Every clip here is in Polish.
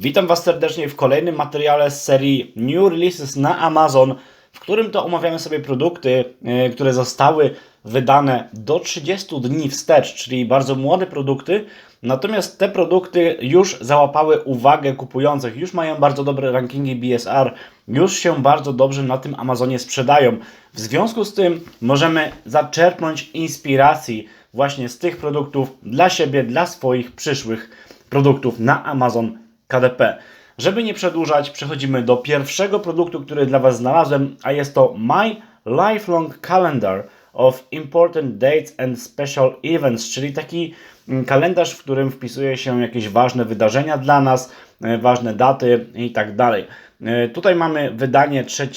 Witam Was serdecznie w kolejnym materiale z serii New Releases na Amazon, w którym to omawiamy sobie produkty, e, które zostały wydane do 30 dni wstecz, czyli bardzo młode produkty. Natomiast te produkty już załapały uwagę kupujących, już mają bardzo dobre rankingi BSR, już się bardzo dobrze na tym Amazonie sprzedają. W związku z tym możemy zaczerpnąć inspiracji właśnie z tych produktów dla siebie, dla swoich przyszłych produktów na Amazon KDP. Żeby nie przedłużać, przechodzimy do pierwszego produktu, który dla Was znalazłem, a jest to My Lifelong Calendar of Important Dates and Special Events, czyli taki mm, kalendarz, w którym wpisuje się jakieś ważne wydarzenia dla nas, e, ważne daty i tak dalej. E, Tutaj mamy wydanie 3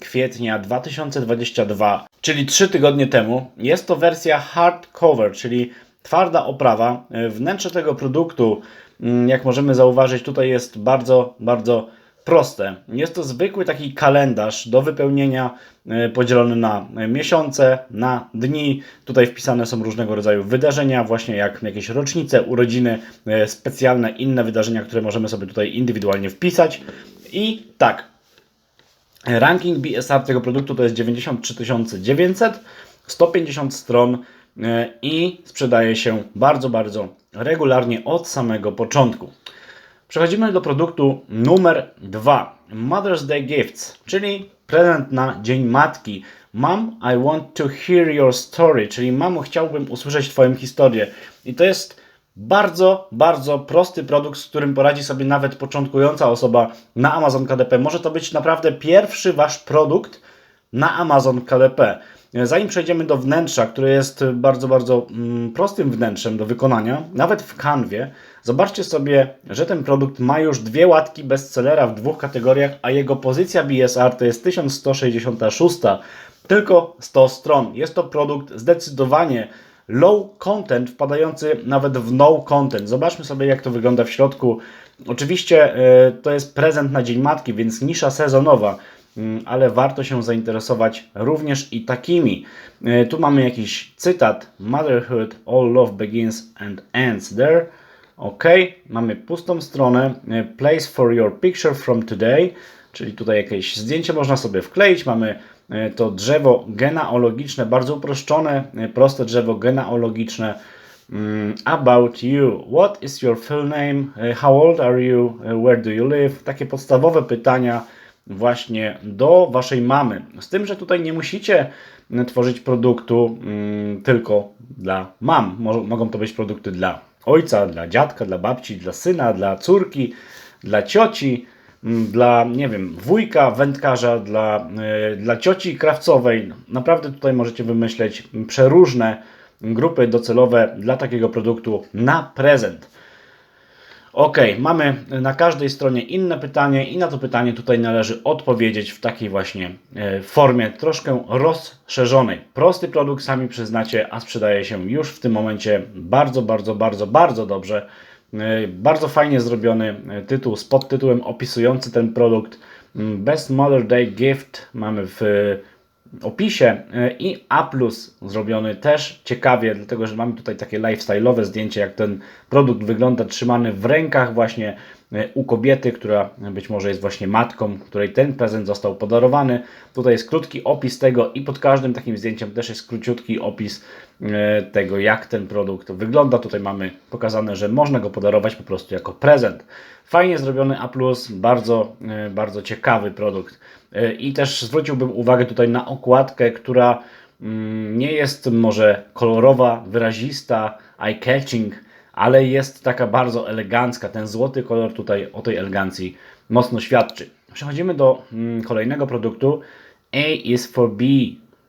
kwietnia 2022, czyli 3 tygodnie temu. Jest to wersja hardcover, czyli twarda oprawa. E, Wnętrze tego produktu, jak możemy zauważyć, tutaj jest bardzo, bardzo proste. Jest to zwykły taki kalendarz do wypełnienia, e, podzielony na e, miesiące, na dni. Tutaj wpisane są różnego rodzaju wydarzenia, właśnie jak jakieś rocznice, urodziny, e, specjalne inne wydarzenia, które możemy sobie tutaj indywidualnie wpisać. I tak, Ranking BSR tego produktu to jest 93 900, 150 stron i sprzedaje się bardzo, bardzo regularnie od samego początku. Przechodzimy do produktu numer 2. Mother's Day Gifts, czyli prezent na Dzień Matki. Mom, I want to hear your story, czyli mamo, chciałbym usłyszeć Twoją historię. I to jest bardzo, bardzo prosty produkt, z którym poradzi sobie nawet początkująca osoba na Amazon KDP. Może to być naprawdę pierwszy Wasz produkt na Amazon KDP. Zanim przejdziemy do wnętrza, które jest bardzo, bardzo mm, prostym wnętrzem do wykonania, nawet w kanwie, zobaczcie sobie, że ten produkt ma już dwie łatki bestsellera w dwóch kategoriach, a jego pozycja BSR to jest 1166, tylko 100 stron. Jest to produkt zdecydowanie low content, wpadający nawet w no content. Zobaczmy sobie, jak to wygląda w środku. Oczywiście e, to jest prezent na Dzień Matki, więc nisza sezonowa, ale warto się zainteresować również i takimi. E, Tu mamy jakiś cytat: Motherhood, all love begins and ends there. OK, mamy pustą stronę. e, Place for your picture from today, czyli tutaj jakieś zdjęcie można sobie wkleić. Mamy e, to drzewo genealogiczne, bardzo uproszczone, proste drzewo genealogiczne. Mm, About you. What is your full name? How old are you? Where do you live? Takie podstawowe pytania właśnie do waszej mamy. Z tym, że tutaj nie musicie tworzyć produktu mm, tylko dla mam. Mo- Mogą to być produkty dla ojca, dla dziadka, dla babci, dla syna, dla córki, dla cioci, mm, dla, nie wiem, wujka, wędkarza, dla, e, dla cioci krawcowej. Naprawdę tutaj możecie wymyśleć przeróżne grupy docelowe dla takiego produktu na prezent. Ok, mamy na każdej stronie inne pytanie i na to pytanie tutaj należy odpowiedzieć w takiej właśnie e, formie troszkę rozszerzonej. Prosty produkt, sami przyznacie, a sprzedaje się już w tym momencie bardzo, bardzo, bardzo, bardzo dobrze. E, Bardzo fajnie zrobiony e, tytuł z podtytułem opisujący ten produkt. Mm, Best Mother Day Gift mamy w opisie i A zrobiony też ciekawie, dlatego że mamy tutaj takie lifestyle'owe zdjęcie, jak ten produkt wygląda trzymany w rękach właśnie e, u kobiety, która być może jest właśnie matką, której ten prezent został podarowany. Tutaj jest krótki opis tego i pod każdym takim zdjęciem też jest króciutki opis e, tego, jak ten produkt wygląda. Tutaj mamy pokazane, że można go podarować po prostu jako prezent. Fajnie zrobiony A+, bardzo, e, bardzo ciekawy produkt. I też zwróciłbym uwagę tutaj na okładkę, która mm, nie jest może kolorowa, wyrazista, eye-catching, ale jest taka bardzo elegancka. Ten złoty kolor tutaj o tej elegancji mocno świadczy. Przechodzimy do mm, kolejnego produktu. A is for B.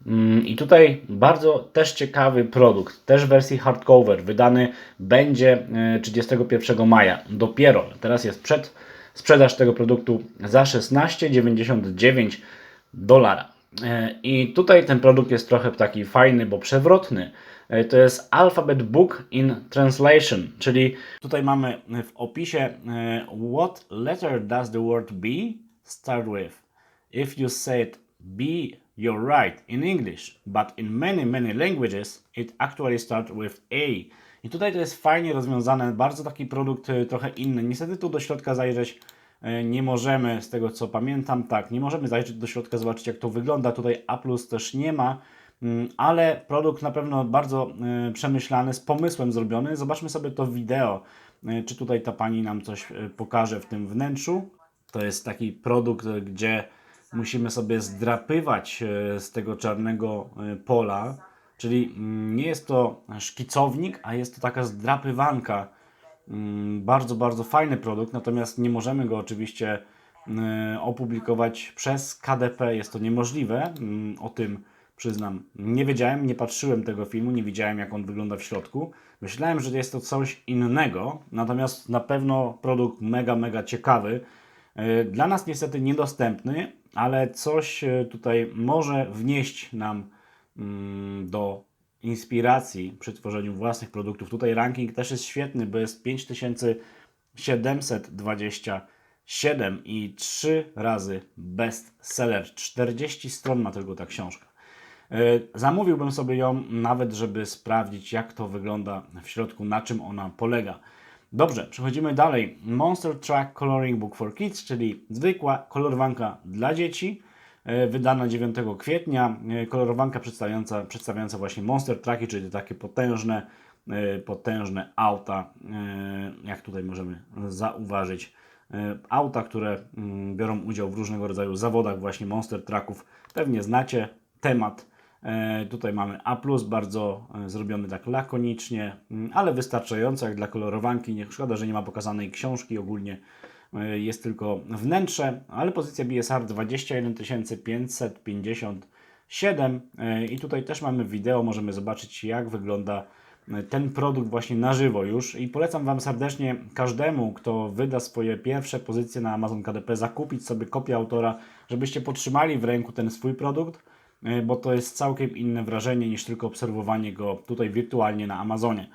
Mm, I tutaj bardzo też ciekawy produkt, też w wersji hardcover, wydany będzie e, 31 maja. Dopiero teraz jest przed sprzedaż tego produktu za 16,99 dolara. E, I tutaj ten produkt jest trochę taki fajny, bo przewrotny. E, To jest Alphabet Book in Translation, czyli tutaj mamy w opisie e, What letter does the word B start with? If you said B, you're right in English, but in many, many languages it actually starts with A. I tutaj to jest fajnie rozwiązane, bardzo taki produkt e, trochę inny. Niestety tu do środka zajrzeć e, nie możemy, z tego co pamiętam, tak, nie możemy zajrzeć do środka, zobaczyć jak to wygląda. Tutaj A też nie ma, ale produkt na pewno bardzo e, przemyślany, z pomysłem zrobiony. Zobaczmy sobie to wideo, e, czy tutaj ta pani nam coś e, pokaże w tym wnętrzu. To jest taki produkt, gdzie musimy sobie zdrapywać z tego czarnego pola, czyli mm, nie jest to szkicownik, a jest to taka zdrapywanka. Mm, Bardzo, bardzo fajny produkt, natomiast nie możemy go oczywiście opublikować przez KDP, jest to niemożliwe, Mm, o tym przyznam. Nie wiedziałem, nie patrzyłem tego filmu, nie widziałem jak on wygląda w środku. Myślałem, że jest to coś innego, natomiast na pewno produkt mega, mega ciekawy. E, Dla nas niestety niedostępny, ale coś e, tutaj może wnieść nam mm, do inspiracji przy tworzeniu własnych produktów. Tutaj ranking też jest świetny, bo jest 5727 i 3 razy bestseller. 40 stron ma tylko ta książka. E, Zamówiłbym sobie ją nawet, żeby sprawdzić, jak to wygląda w środku, na czym ona polega. Dobrze, przechodzimy dalej. Monster Truck Coloring Book for Kids, czyli zwykła kolorowanka dla dzieci, e, wydana 9 kwietnia. E, Kolorowanka przedstawiająca, przedstawiająca właśnie Monster Trucki, czyli takie potężne, potężne auta, jak tutaj możemy zauważyć. Auta, które mm, biorą udział w różnego rodzaju zawodach właśnie Monster Trucków. Pewnie znacie temat. E, Tutaj mamy A, bardzo e, zrobiony tak lakonicznie, mm, ale wystarczająco jak dla kolorowanki. Nie szkoda, że nie ma pokazanej książki ogólnie. e, Jest tylko wnętrze, ale pozycja BSR 21 557 e, i tutaj też mamy wideo, możemy zobaczyć jak wygląda ten produkt właśnie na żywo już i polecam Wam serdecznie każdemu, kto wyda swoje pierwsze pozycje na Amazon KDP, zakupić sobie kopię autora, żebyście podtrzymali w ręku ten swój produkt, bo to jest całkiem inne wrażenie niż tylko obserwowanie go tutaj wirtualnie na Amazonie.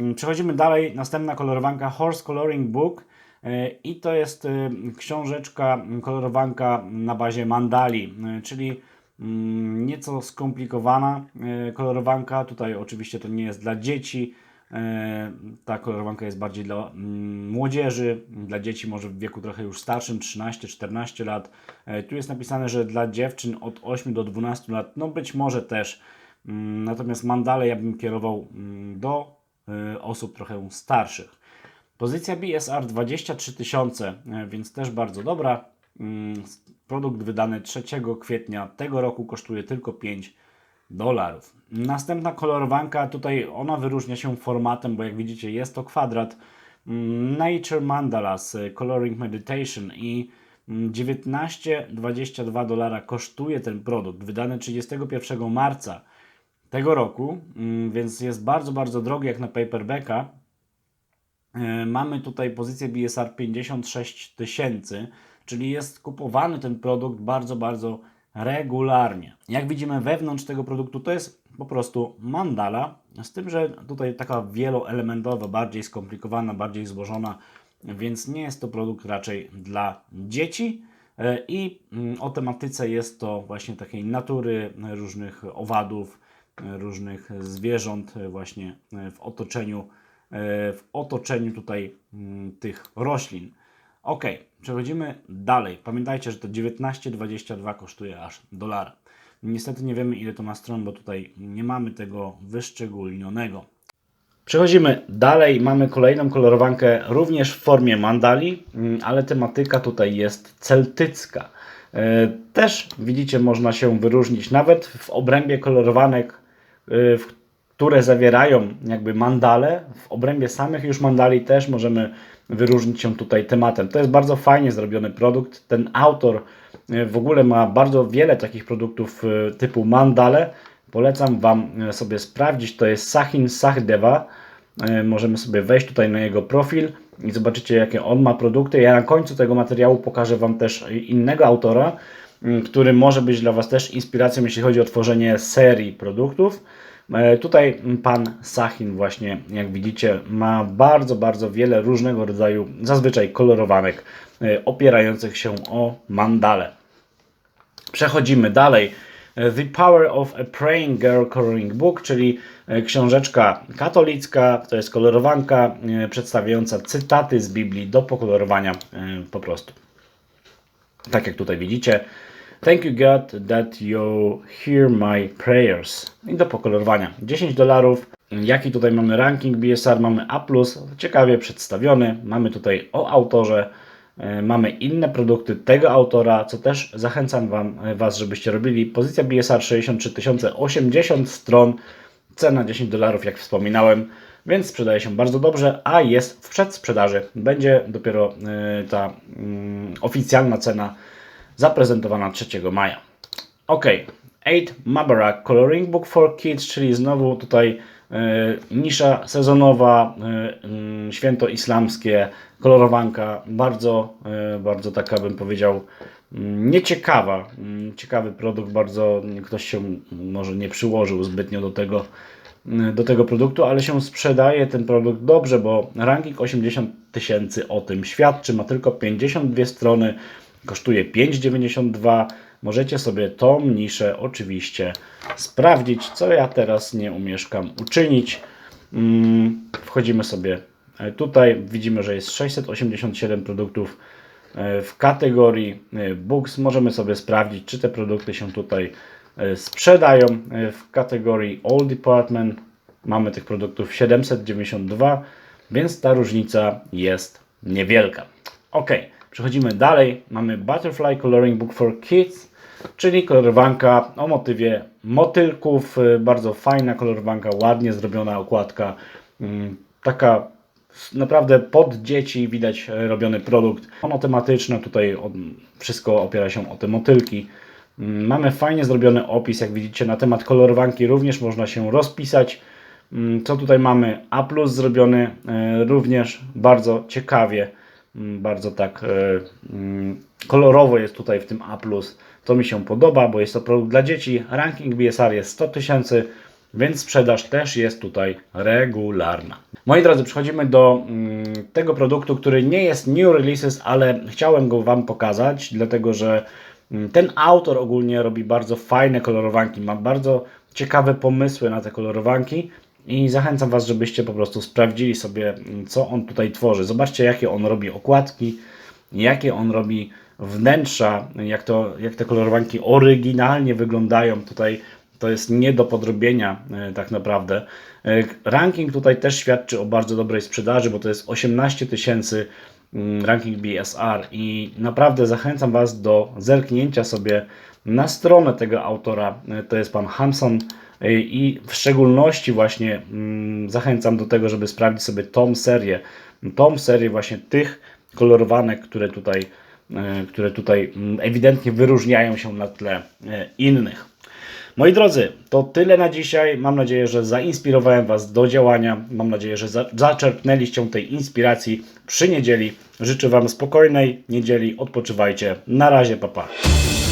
Mm, Przechodzimy dalej. Następna kolorowanka Horse Coloring Book. E, I to jest e, książeczka, m, kolorowanka na bazie mandali, e, czyli mm, nieco skomplikowana e, kolorowanka. Tutaj oczywiście to nie jest dla dzieci. E, Ta kolorowanka jest bardziej dla mm, młodzieży, dla dzieci może w wieku trochę już starszym, 13-14 lat. E, Tu jest napisane, że dla dziewczyn od 8 do 12 lat, no być może też. Mm, Natomiast mandale ja bym kierował mm, do e, osób trochę starszych. Pozycja BSR 23 tysiące, e, więc też bardzo dobra. Produkt wydany 3 kwietnia tego roku kosztuje tylko 5 dolarów. Następna kolorowanka, tutaj ona wyróżnia się formatem, bo jak widzicie jest to kwadrat Mm, Nature Mandalas Coloring Meditation i mm, 19,22 dolara kosztuje ten produkt, wydany 31 marca tego roku, mm, więc jest bardzo, bardzo drogi jak na paperbacka. E, Mamy tutaj pozycję BSR 56 tysięcy, czyli jest kupowany ten produkt bardzo, bardzo regularnie. Jak widzimy wewnątrz tego produktu to jest po prostu mandala, z tym, że tutaj taka wieloelementowa, bardziej skomplikowana, bardziej złożona, więc nie jest to produkt raczej dla dzieci. E, I mm, o tematyce jest to właśnie takiej natury, różnych owadów, różnych zwierząt e, właśnie e, w otoczeniu, w otoczeniu tutaj mm, tych roślin. Ok, przechodzimy dalej. Pamiętajcie, że to 19,22 kosztuje aż dolara. Niestety nie wiemy ile to ma stron, bo tutaj nie mamy tego wyszczególnionego. Przechodzimy dalej. Mamy kolejną kolorowankę również w formie mandali, mm, ale tematyka tutaj jest celtycka. E, Też widzicie, można się wyróżnić nawet w obrębie kolorowanek, e, w które zawierają jakby mandale. W obrębie samych już mandali też możemy wyróżnić się tutaj tematem. To jest bardzo fajnie zrobiony produkt. Ten autor e, w ogóle ma bardzo wiele takich produktów e, typu mandale. Polecam Wam e, sobie sprawdzić. To jest Sahin Sahdeva. Możemy sobie wejść tutaj na jego profil i zobaczycie, jakie on ma produkty. Ja na końcu tego materiału pokażę Wam też innego autora, który może być dla Was też inspiracją, jeśli chodzi o tworzenie serii produktów. E, Tutaj pan Sahin właśnie, jak widzicie, ma bardzo, bardzo wiele różnego rodzaju, zazwyczaj kolorowanek, e, opierających się o mandale. Przechodzimy dalej. e, The Power of a Praying Girl Coloring Book, czyli książeczka katolicka, to jest kolorowanka przedstawiająca cytaty z Biblii do pokolorowania po prostu. Tak jak tutaj widzicie. Thank you God that you hear my prayers. I do pokolorowania 10 dolarów. Jaki tutaj mamy ranking BSR? Mamy A+, ciekawie przedstawiony. Mamy tutaj o autorze. e, Mamy inne produkty tego autora, co też zachęcam wam, e, Was, żebyście robili. Pozycja BSR 63 tysiące, 80 stron, cena 10 dolarów, jak wspominałem, więc sprzedaje się bardzo dobrze, a jest w przedsprzedaży. Będzie dopiero e, ta mm, oficjalna cena zaprezentowana 3 maja. Ok, 8 Mabarak Coloring Book for Kids, czyli znowu tutaj e, nisza sezonowa, e, mm, święto islamskie, kolorowanka, bardzo, e, bardzo taka bym powiedział mm, nieciekawa, mm, ciekawy produkt, bardzo ktoś się może nie przyłożył zbytnio do tego, do tego produktu, ale się sprzedaje ten produkt dobrze, bo ranking 80 tysięcy o tym świadczy, ma tylko 52 strony, kosztuje 5,92. Możecie sobie tą niszę oczywiście sprawdzić, co ja teraz nie umieszkam uczynić. Mm, Wchodzimy sobie e, tutaj, widzimy, że jest 687 produktów e, w kategorii e, Books. Możemy sobie sprawdzić, czy te produkty się tutaj sprzedają. W kategorii All Department mamy tych produktów 792, więc ta różnica jest niewielka. Ok, przechodzimy dalej. Mamy Butterfly Coloring Book for Kids, czyli kolorowanka o motywie motylków. Y, Bardzo fajna kolorowanka, ładnie zrobiona okładka. Mm, Taka naprawdę pod dzieci widać robiony produkt. Monotematyczny, tutaj wszystko opiera się o te motylki. Mm, Mamy fajnie zrobiony opis, jak widzicie, na temat kolorowanki również można się rozpisać. Mm, Co tutaj mamy? A zrobiony e, również bardzo ciekawie, bardzo tak e, mm, kolorowo jest tutaj w tym A. To mi się podoba, bo jest to produkt dla dzieci. Ranking BSR jest 100 tysięcy, więc sprzedaż też jest tutaj regularna. Moi drodzy, przechodzimy do mm, tego produktu, który nie jest new releases, ale chciałem go Wam pokazać, dlatego że mm, ten autor ogólnie robi bardzo fajne kolorowanki, ma bardzo ciekawe pomysły na te kolorowanki i zachęcam Was, żebyście po prostu sprawdzili sobie, co on tutaj tworzy. Zobaczcie, jakie on robi okładki, jakie on robi wnętrza, jak, to, jak te kolorowanki oryginalnie wyglądają. Tutaj to jest nie do podrobienia e, tak naprawdę. E, Ranking tutaj też świadczy o bardzo dobrej sprzedaży, bo to jest 18 tysięcy mm, ranking BSR i naprawdę zachęcam Was do zerknięcia sobie na stronę tego autora, e, to jest pan Hanson e, i w szczególności właśnie mm, zachęcam do tego, żeby sprawdzić sobie tą serię, tą serię właśnie tych kolorowanek, które tutaj, e, które tutaj mm, ewidentnie wyróżniają się na tle e, innych. Moi drodzy, to tyle na dzisiaj. Mam nadzieję, że zainspirowałem Was do działania. Mam nadzieję, że za zaczerpnęliście tej inspiracji przy niedzieli. Życzę Wam spokojnej niedzieli. Odpoczywajcie. Na razie, papa. Pa.